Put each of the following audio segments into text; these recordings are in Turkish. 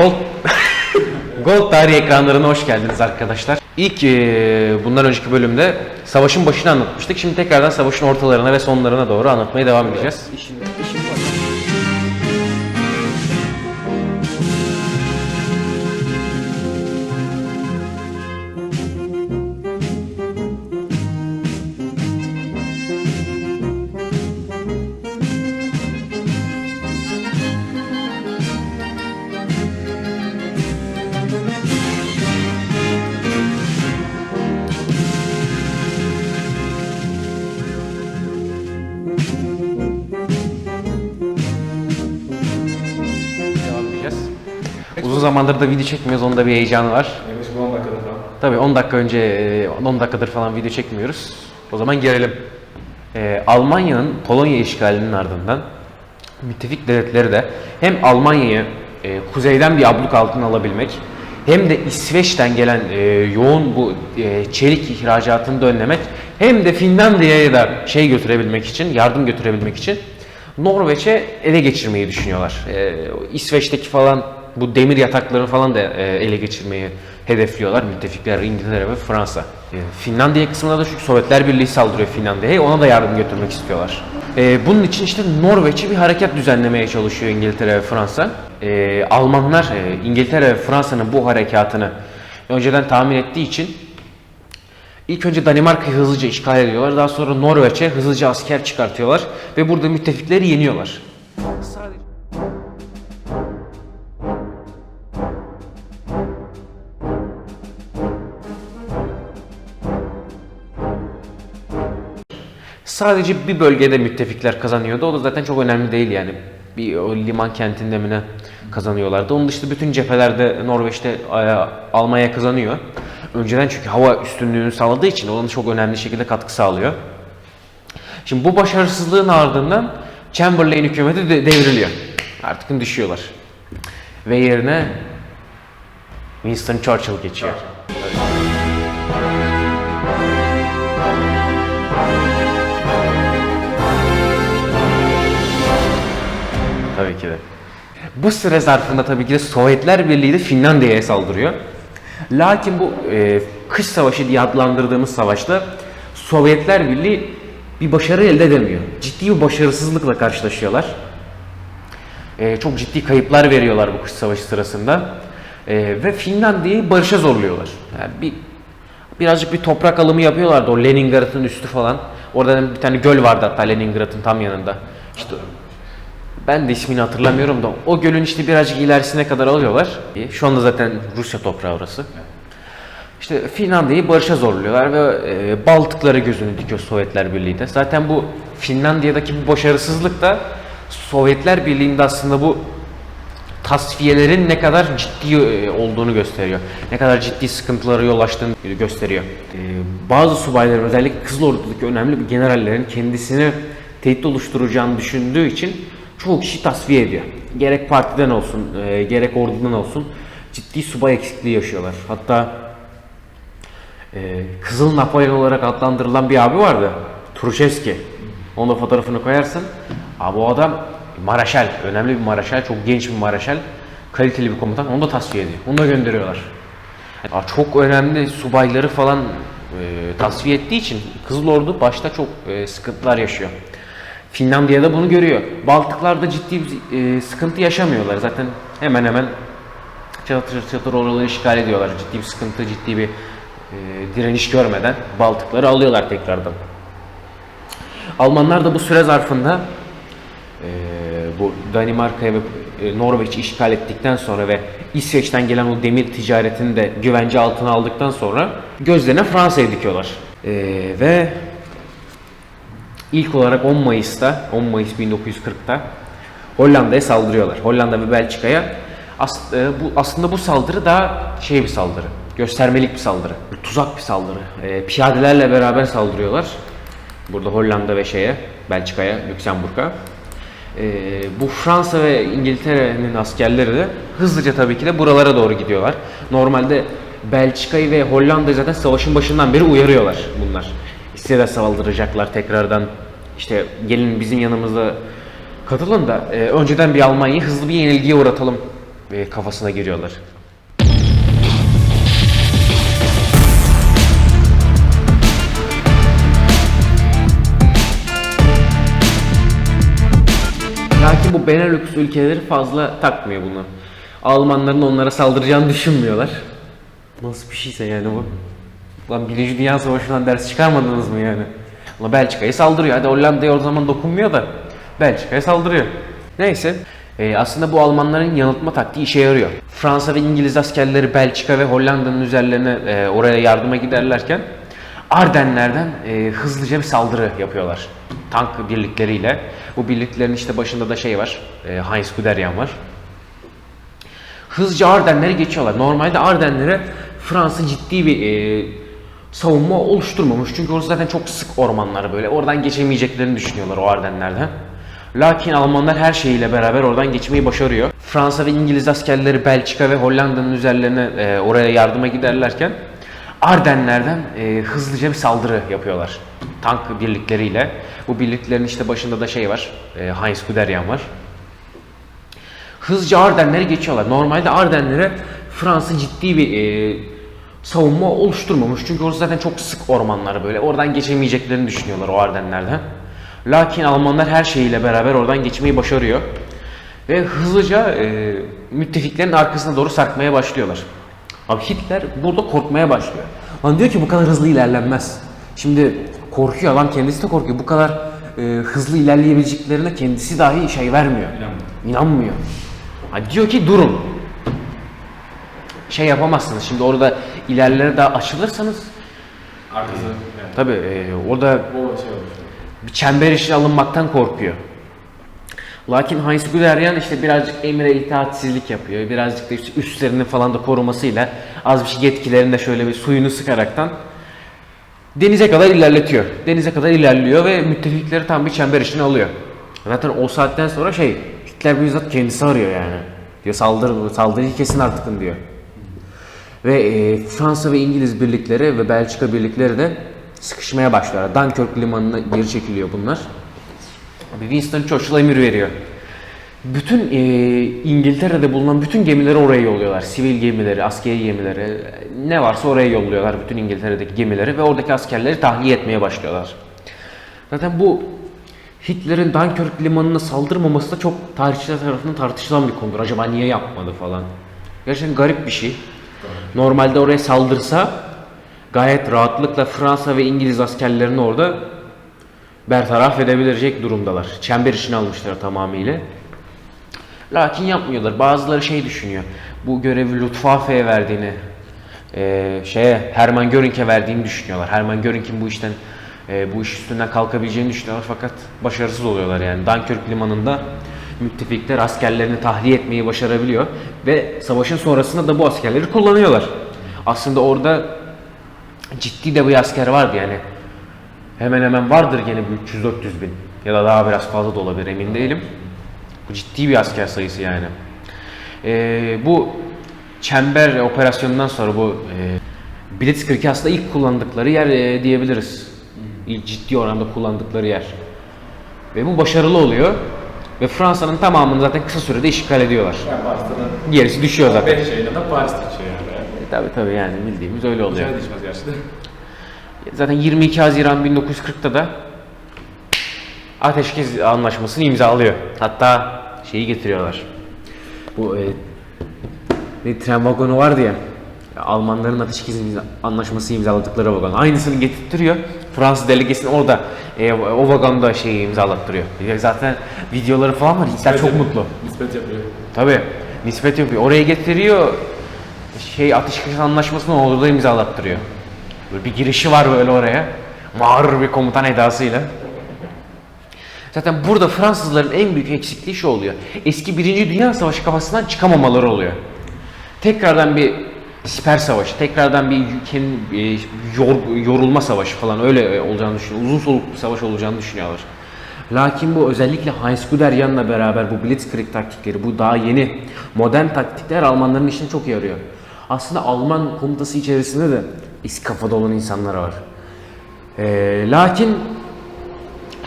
Gold Gold tarihi ekranlarına hoş geldiniz arkadaşlar. İlk e, bundan önceki bölümde savaşın başını anlatmıştık. Şimdi tekrardan savaşın ortalarına ve sonlarına doğru anlatmaya devam edeceğiz. İşin, işin Devam edeceğiz. Uzun zamandır da video çekmiyoruz. Onun da bir heyecanı var. Yaklaşık 10 dakikada falan. Tabii 10 dakika önce, e, 10 dakikadır falan video çekmiyoruz. O zaman gelelim. E, Almanya'nın Polonya işgalinin ardından müttefik devletleri de hem Almanya'yı e, kuzeyden bir abluk altına alabilmek hem de İsveç'ten gelen e, yoğun bu e, çelik ihracatını da önlemek hem de Finlandiya'ya da şey götürebilmek için, yardım götürebilmek için Norveç'e ele geçirmeyi düşünüyorlar. E, İsveç'teki falan bu demir yataklarını falan da e, ele geçirmeyi hedefliyorlar müttefikler İngiltere ve Fransa. E, Finlandiya kısmında da çünkü Sovyetler Birliği saldırıyor Finlandiya'ya ona da yardım götürmek istiyorlar. E, bunun için işte Norveç'e bir harekat düzenlemeye çalışıyor İngiltere ve Fransa. E, Almanlar e, İngiltere ve Fransa'nın bu harekatını önceden tahmin ettiği için İlk önce Danimarka'yı hızlıca işgal ediyorlar. Daha sonra Norveç'e hızlıca asker çıkartıyorlar ve burada müttefikleri yeniyorlar. Sadece bir bölgede müttefikler kazanıyordu. O da zaten çok önemli değil yani. Bir o liman kentinde mi ne kazanıyorlardı. Onun dışında bütün cephelerde Norveç'te e, Almanya kazanıyor. Önceden çünkü hava üstünlüğünü sağladığı için ona çok önemli şekilde katkı sağlıyor. Şimdi bu başarısızlığın ardından Chamberlain hükümeti de devriliyor. Artık düşüyorlar. Ve yerine Winston Churchill geçiyor. Tabii ki de. Bu süre zarfında tabii ki de Sovyetler Birliği de Finlandiya'ya saldırıyor. Lakin bu e, kış savaşı diye adlandırdığımız savaşta Sovyetler Birliği bir başarı elde edemiyor. Ciddi bir başarısızlıkla karşılaşıyorlar. E, çok ciddi kayıplar veriyorlar bu kış savaşı sırasında. E, ve Finlandiya'yı barışa zorluyorlar. Yani bir birazcık bir toprak alımı yapıyorlardı o Leningrad'ın üstü falan. Orada bir tane göl vardı hatta Leningrad'ın tam yanında. İşte ben de ismini hatırlamıyorum da o gölün işte birazcık ilerisine kadar alıyorlar. Şu anda zaten Rusya toprağı orası. İşte Finlandiya'yı barışa zorluyorlar ve e, Baltıkları gözünü dikiyor Sovyetler Birliği de. Zaten bu Finlandiya'daki bu başarısızlık da Sovyetler Birliği'nde aslında bu tasfiyelerin ne kadar ciddi e, olduğunu gösteriyor. Ne kadar ciddi sıkıntılara yol açtığını gösteriyor. E, Bazı subayların özellikle Kızıl Ordu'daki önemli bir generallerin kendisini tehdit oluşturacağını düşündüğü için çoğu kişi tasfiye ediyor. Gerek partiden olsun, e, gerek ordudan olsun ciddi subay eksikliği yaşıyorlar. Hatta e, Kızıl Napolyon olarak adlandırılan bir abi vardı. Turşevski. Onun fotoğrafını koyarsın. Abi o adam Maraşal, önemli bir Maraşal, çok genç bir Maraşal. Kaliteli bir komutan. Onu da tasfiye ediyor. Onu da gönderiyorlar. Yani çok önemli subayları falan e, tasfiye ettiği için Kızıl Ordu başta çok e, sıkıntılar yaşıyor. Finlandiya'da bunu görüyor. Baltıklarda ciddi bir e, sıkıntı yaşamıyorlar. Zaten hemen hemen çatır çatır oraları işgal ediyorlar. Ciddi bir sıkıntı, ciddi bir e, direniş görmeden Baltıkları alıyorlar tekrardan. Almanlar da bu süre zarfında e, bu Danimarka'ya ve e, Norveç'i işgal ettikten sonra ve İsveç'ten gelen o demir ticaretini de güvence altına aldıktan sonra gözlerine Fransa'ya dikiyorlar. E, ve ilk olarak 10 Mayıs'ta, 10 Mayıs 1940'ta Hollanda'ya saldırıyorlar. Hollanda ve Belçika'ya. As- e, bu, aslında bu saldırı daha şey bir saldırı. Göstermelik bir saldırı. Tuzak bir saldırı. E, piyadelerle beraber saldırıyorlar. Burada Hollanda ve şeye, Belçika'ya, Lüksemburg'a. E, bu Fransa ve İngiltere'nin askerleri de hızlıca tabii ki de buralara doğru gidiyorlar. Normalde Belçika'yı ve Hollanda'yı zaten savaşın başından beri uyarıyorlar bunlar. Size de saldıracaklar tekrardan. İşte gelin bizim yanımızda katılın da e, önceden bir Almanya'yı hızlı bir yenilgiye uğratalım e, kafasına giriyorlar. Lakin bu Benelux ülkeleri fazla takmıyor bunu. Almanların onlara saldıracağını düşünmüyorlar. Nasıl bir şeyse yani bu. Lan Birinci Dünya Savaşı'ndan ders çıkarmadınız mı yani? Ulan Belçika'ya saldırıyor. Hadi Hollanda'ya o zaman dokunmuyor da Belçika'ya saldırıyor. Neyse. Ee, aslında bu Almanların yanıltma taktiği işe yarıyor. Fransa ve İngiliz askerleri Belçika ve Hollanda'nın üzerlerine e, oraya yardıma giderlerken Ardenler'den e, hızlıca bir saldırı yapıyorlar. Tank birlikleriyle. Bu birliklerin işte başında da şey var. E, Heinz Guderian var. Hızlıca Ardenleri geçiyorlar. Normalde Ardenlere Fransa ciddi bir e, savunma oluşturmamış. Çünkü orası zaten çok sık ormanlar böyle. Oradan geçemeyeceklerini düşünüyorlar o Ardenlerden. Lakin Almanlar her şeyiyle beraber oradan geçmeyi başarıyor. Fransa ve İngiliz askerleri Belçika ve Hollanda'nın üzerlerine e, oraya yardıma giderlerken Ardenler'den e, hızlıca bir saldırı yapıyorlar. Tank birlikleriyle. Bu birliklerin işte başında da şey var. E, Heinz Guderian var. Hızlıca Ardenleri geçiyorlar. Normalde Ardenlere Fransa ciddi bir e, savunma oluşturmamış. Çünkü orası zaten çok sık ormanlar böyle. Oradan geçemeyeceklerini düşünüyorlar o Ardenlerden. Lakin Almanlar her şeyiyle beraber oradan geçmeyi başarıyor. Ve hızlıca e, müttefiklerin arkasına doğru sarkmaya başlıyorlar. Abi Hitler burada korkmaya başlıyor. Lan diyor ki bu kadar hızlı ilerlenmez. Şimdi korkuyor adam kendisi de korkuyor. Bu kadar e, hızlı ilerleyebileceklerine kendisi dahi şey vermiyor. İnanmıyor. İnanmıyor. Ha, diyor ki durun. Şey yapamazsınız. Şimdi orada ilerlere daha açılırsanız Arkası. Evet. tabi orada O şey bir çember içine alınmaktan korkuyor. Lakin Heinz Guderian işte birazcık emre itaatsizlik yapıyor. Birazcık da işte üstlerini falan da korumasıyla az bir şey yetkilerinde şöyle bir suyunu sıkaraktan denize kadar ilerletiyor. Denize kadar ilerliyor ve müttefikleri tam bir çember içine alıyor. Zaten o saatten sonra şey Hitler bizzat kendisi arıyor yani. Diyor saldır, saldırıyı kesin artık diyor. Ve e, Fransa ve İngiliz birlikleri ve Belçika birlikleri de sıkışmaya başlıyorlar. Dunkirk limanına geri çekiliyor bunlar. Abi Winston Churchill emir veriyor. Bütün e, İngiltere'de bulunan bütün gemileri oraya yolluyorlar. Sivil gemileri, askeri gemileri, ne varsa oraya yolluyorlar bütün İngiltere'deki gemileri ve oradaki askerleri tahliye etmeye başlıyorlar. Zaten bu Hitler'in Dunkirk limanına saldırmaması da çok tarihçiler tarafından tartışılan bir konudur. Acaba niye yapmadı falan. Gerçekten garip bir şey. Normalde oraya saldırsa gayet rahatlıkla Fransa ve İngiliz askerlerini orada bertaraf edebilecek durumdalar. Çember içine almışlar tamamıyla. Lakin yapmıyorlar. Bazıları şey düşünüyor. Bu görevi Luftwaffe'ye verdiğini, eee şeye Hermann Göring'e verdiğini düşünüyorlar. Hermann Göring'in bu işten eee, bu iş üstünden kalkabileceğini düşünüyorlar fakat başarısız oluyorlar yani. Dunkirk limanında müttefikler askerlerini tahliye etmeyi başarabiliyor ve savaşın sonrasında da bu askerleri kullanıyorlar. Aslında orada ciddi de bir asker vardı yani. Hemen hemen vardır gene bir 300-400 bin ya da daha biraz fazla da olabilir emin değilim. Bu ciddi bir asker sayısı yani. Ee, bu çember operasyonundan sonra bu e, Blitzkrieg'i aslında ilk kullandıkları yer e, diyebiliriz. İlk ciddi oranda kullandıkları yer. Ve bu başarılı oluyor. Ve Fransa'nın tamamını zaten kısa sürede işgal ediyorlar. Yani Paris'te Gerisi düşüyor zaten. 5 şeyle de Paris'te şey yani. Tabii tabii yani bildiğimiz öyle oluyor. Güzel değişmez gerçekten. Zaten 22 Haziran 1940'ta da Ateşkes Anlaşması'nı imzalıyor. Hatta şeyi getiriyorlar. Bu e, ne tren vagonu vardı ya. Almanların Ateşkes Anlaşması imzaladıkları vagon. Aynısını getirtiyor. Fransız delegesini orada e, o vagonda şeyi imzalattırıyor. Ya Zaten videoları falan var. Hitler çok mutlu. Nispet yapıyor. Tabi nispet yapıyor. Oraya getiriyor. Şey ateşkes anlaşmasını orada imzalattırıyor. Böyle bir girişi var böyle oraya. Mağrur bir komutan edasıyla. Zaten burada Fransızların en büyük eksikliği şu oluyor. Eski Birinci Dünya Savaşı kafasından çıkamamaları oluyor. Tekrardan bir siper savaşı, tekrardan bir kendi, e, yor- yorulma savaşı falan öyle e, olacağını düşünüyor. Uzun soluklu bir savaş olacağını düşünüyorlar. Lakin bu özellikle Heinz Guderian'la beraber bu Blitzkrieg taktikleri, bu daha yeni modern taktikler Almanların işine çok yarıyor. Aslında Alman komutası içerisinde de eski kafada olan insanlar var. Ee, lakin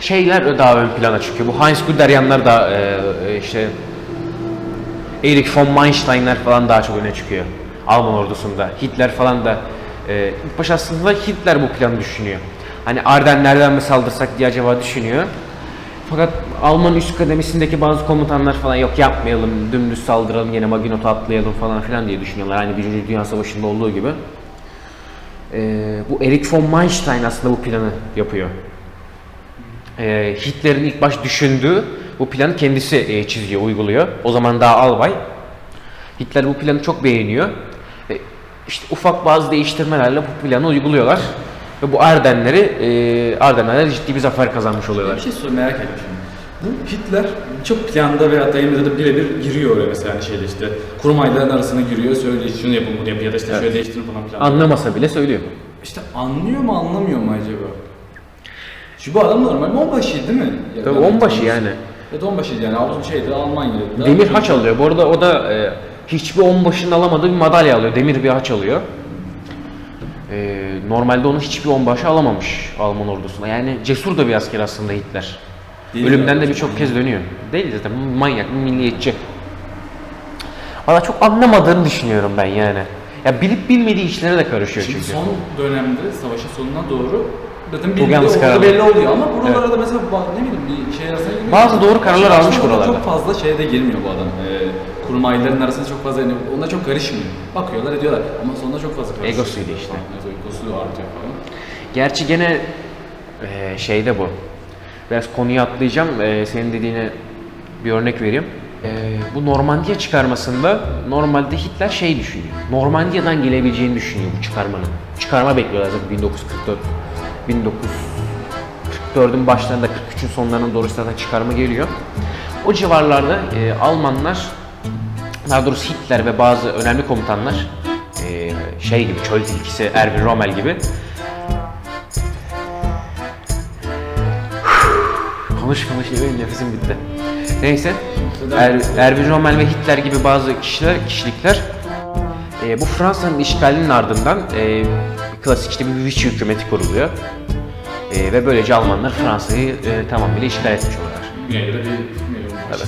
şeyler daha ön plana çıkıyor. Bu Heinz Guderian'lar da e, e, işte Erich von Manstein'ler falan daha çok öne çıkıyor. Alman ordusunda. Hitler falan da e, ilk baş aslında Hitler bu planı düşünüyor. Hani Ardenler'den mi saldırsak diye acaba düşünüyor. Fakat Alman üst kademesindeki bazı komutanlar falan yok yapmayalım, dümdüz saldıralım, yine Maginot'u atlayalım falan filan diye düşünüyorlar. Aynı Birinci Dünya Savaşı'nda olduğu gibi. Ee, bu Erich von Manstein aslında bu planı yapıyor. Ee, Hitler'in ilk baş düşündüğü bu planı kendisi e, çiziyor, uyguluyor. O zaman daha albay. Hitler bu planı çok beğeniyor. İşte ufak bazı değiştirmelerle bu planı uyguluyorlar. Ve bu Ardenleri, e, Ardenler'de ciddi bir zafer kazanmış oluyorlar. Bir şey sor merak ettim. Bu Hitler çok planda veya da de birebir giriyor oraya mesela hani şeyde işte kurmayların arasına giriyor söyle şunu yapın bunu yapın ya da işte şöyle değiştirin falan filan. Anlamasa bile söylüyor. İşte anlıyor mu anlamıyor mu acaba? Şu bu adam normal onbaşı değil mi? Ya Tabii onbaşı yani. Ya da onbaşıydı yani Avrupa şeyde Almanya'da. Demir haç alıyor. Bu arada o da e, hiçbir onbaşının alamadığı bir madalya alıyor. Demir bir haç alıyor. E, normalde onu hiçbir onbaşı alamamış Alman ordusunda. Yani cesur da bir asker aslında Hitler. Değil Ölümden de birçok kez dönüyor. Değil zaten manyak, milliyetçi. Valla çok anlamadığını düşünüyorum ben yani. Ya bilip bilmediği işlere de karışıyor Şimdi çünkü. son dönemde savaşın sonuna doğru zaten Çok bilgi de yalnız belli oluyor ama buralara da mesela ne bileyim bir şey arasına girmiyor. Bazı doğru kararlar Aslında almış buralarda. Çok fazla şeye de girmiyor bu adam. Ee, kurmayların arasında çok fazla yani ona çok karışmıyor. Bakıyorlar ediyorlar ama sonunda çok fazla karışıyor. Egosuydu işte. Evet, Egosu artıyor falan. Gerçi gene e, şeyde bu. Biraz konuyu atlayacağım. E, senin dediğine bir örnek vereyim. E, bu Normandiya çıkarmasında normalde Hitler şey düşünüyor. Normandiya'dan gelebileceğini düşünüyor bu çıkarmanın. Çıkarma bekliyorlar zaten 1944. 1944'ün başlarında 43'ün sonlarına doğru zaten çıkarma geliyor. O civarlarda e, Almanlar daha doğrusu Hitler ve bazı önemli komutanlar e, şey gibi çöl tilkisi Erwin Rommel gibi Konuş konuş benim nefesim bitti. Neyse. Er, Erwin Rommel ve Hitler gibi bazı kişiler, kişilikler e, bu Fransa'nın işgalinin ardından e, klasik işte bir Vichy hükümeti kuruluyor. E, ve böylece Almanlar Fransa'yı e, tamamıyla işgal etmiş oluyorlar. Güneyde de bir Evet.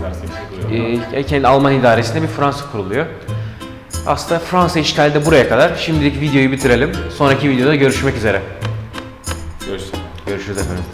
Fransız bir şey duruyor. E, kendi Alman idaresinde bir Fransa kuruluyor. Aslında Fransa işgali de buraya kadar. Şimdilik videoyu bitirelim. Sonraki videoda görüşmek üzere. Görüşürüz. Görüşürüz efendim.